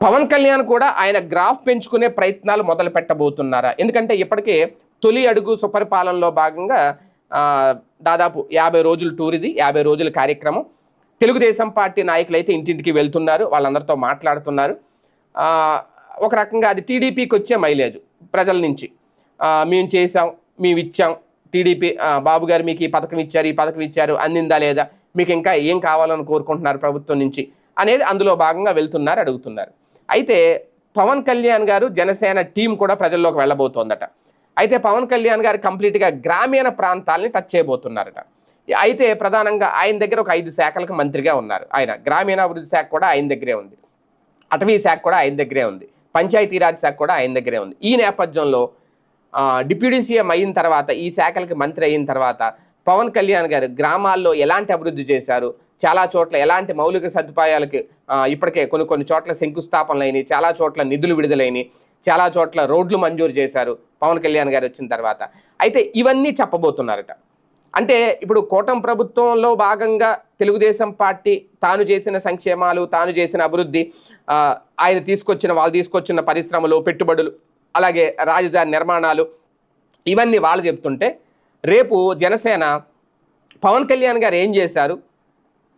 పవన్ కళ్యాణ్ కూడా ఆయన గ్రాఫ్ పెంచుకునే ప్రయత్నాలు మొదలు పెట్టబోతున్నారా? ఎందుకంటే ఇప్పటికే తొలి అడుగు సుపరిపాలనలో భాగంగా దాదాపు యాభై రోజుల టూర్ ఇది యాభై రోజుల కార్యక్రమం. తెలుగుదేశం పార్టీ నాయకులు అయితే ఇంటింటికి వెళ్తున్నారు వాళ్ళందరితో మాట్లాడుతున్నారు. ఒక రకంగా అది టీడీపీకి వచ్చే మైలేజ్ ప్రజల నుంచి. మేము చేసాం మేము ఇచ్చాం టీడీపీ బాబు గారు మీకు ఈ పథకం ఇచ్చారు ఈ పథకం ఇచ్చారు అందిందా లేదా మీకు ఇంకా ఏం కావాలని కోరుకుంటున్నారు ప్రభుత్వం నుంచి అనేది అందులో భాగంగా వెళ్తున్నారు అడుగుతున్నారు. అయితే పవన్ కళ్యాణ్ గారు జనసేన టీం కూడా ప్రజల్లోకి వెళ్ళబోతోందట. అయితే పవన్ కళ్యాణ్ గారు కంప్లీట్గా గ్రామీణ ప్రాంతాలని టచ్ చేయబోతున్నారట. అయితే ప్రధానంగా ఆయన దగ్గర ఒక ఐదు శాఖలకు మంత్రిగా ఉన్నారు. ఆయన గ్రామీణాభివృద్ధి శాఖ కూడా ఆయన దగ్గరే ఉంది. అటవీ శాఖ కూడా ఆయన దగ్గరే ఉంది. పంచాయతీరాజ్ శాఖ కూడా ఆయన దగ్గరే ఉంది. ఈ నేపథ్యంలో డిప్యూటీ సీఎం అయిన తర్వాత ఈ శాఖలకి మంత్రి అయిన తర్వాత పవన్ కళ్యాణ్ గారు గ్రామాల్లో ఎలాంటి అభివృద్ధి చేశారు? చాలా చోట్ల ఎలాంటి మౌలిక సదుపాయాలకి ఇప్పటికే కొన్ని కొన్ని చోట్ల శంకుస్థాపనలు అయినాయి చాలా చోట్ల నిధులు విడుదలైనవి చాలా చోట్ల రోడ్లు మంజూరు చేశారు పవన్ కళ్యాణ్ గారు వచ్చిన తర్వాత. అయితే ఇవన్నీ చెప్పబోతున్నారట. అంటే ఇప్పుడు కూటమి ప్రభుత్వంలో భాగంగా తెలుగుదేశం పార్టీ తాను చేసిన సంక్షేమాలు తాను చేసిన అభివృద్ధి ఆయన తీసుకొచ్చిన వాళ్ళు తీసుకొచ్చిన పరిశ్రమలు పెట్టుబడులు అలాగే రాజధాని నిర్మాణాలు ఇవన్నీ వాళ్ళు చెప్తుంటే రేపు జనసేన పవన్ కళ్యాణ్ గారు ఏం చేశారు?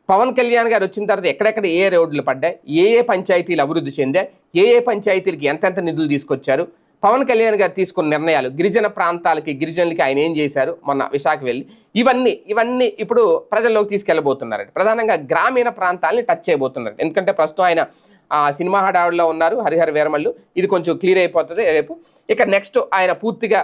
పవన్ కళ్యాణ్ గారు వచ్చిన తర్వాత ఎక్కడెక్కడ ఏ రోడ్లు పడ్డాయి ఏ ఏ పంచాయతీలు అభివృద్ధి చెందాయి ఏ ఏ పంచాయతీలకి ఎంతెంత నిధులు తీసుకొచ్చారు పవన్ కళ్యాణ్ గారు తీసుకున్న నిర్ణయాలు గిరిజన ప్రాంతాలకి గిరిజనులకి ఆయన ఏం చేశారు మొన్న విశాఖ వెళ్ళి ఇవన్నీ ఇవన్నీ ఇప్పుడు ప్రజల్లోకి తీసుకెళ్ళబోతున్నారండి. ప్రధానంగా గ్రామీణ ప్రాంతాలని టచ్ చేయబోతున్నారు ఎందుకంటే ప్రస్తుతం ఆయన ఆ, సినిమా హడావుడిలో ఉన్నారు హరిహర వీరమల్లు. ఇది కొంచెం క్లియర్ అయిపోతుంది రేపు. ఇక నెక్స్ట్ ఆయన పూర్తిగా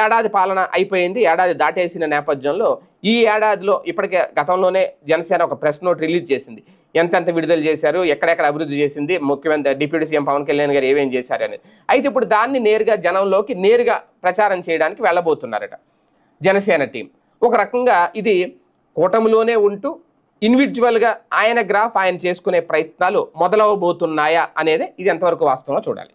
ఏడాది పాలన అయిపోయింది. ఏడాది దాటేసిన నేపథ్యంలో ఈ ఏడాదిలో ఇప్పటికే గతంలోనే జనసేన ఒక ప్రెస్ నోట్ రిలీజ్ చేసింది. ఎంతెంత విడుదల చేశారు ఎక్కడెక్కడ అభివృద్ధి చేసింది ముఖ్యమంత్రి డిప్యూటీ సీఎం పవన్ కళ్యాణ్ గారు ఏమేం చేశారు అనేది. అయితే ఇప్పుడు దాన్ని నేరుగా జనంలోకి నేరుగా ప్రచారం చేయడానికి వెళ్ళబోతున్నారట జనసేన టీం. ఒక రకంగా ఇది కూటమిలోనే ఉంటూ ఇండివిజువల్గా ఆయన గ్రాఫ్ ఆయన చేసుకునే ప్రయత్నాలు మొదలవబోతున్నాయా అనేది ఇది ఎంతవరకు వాస్తవమో చూడాలి.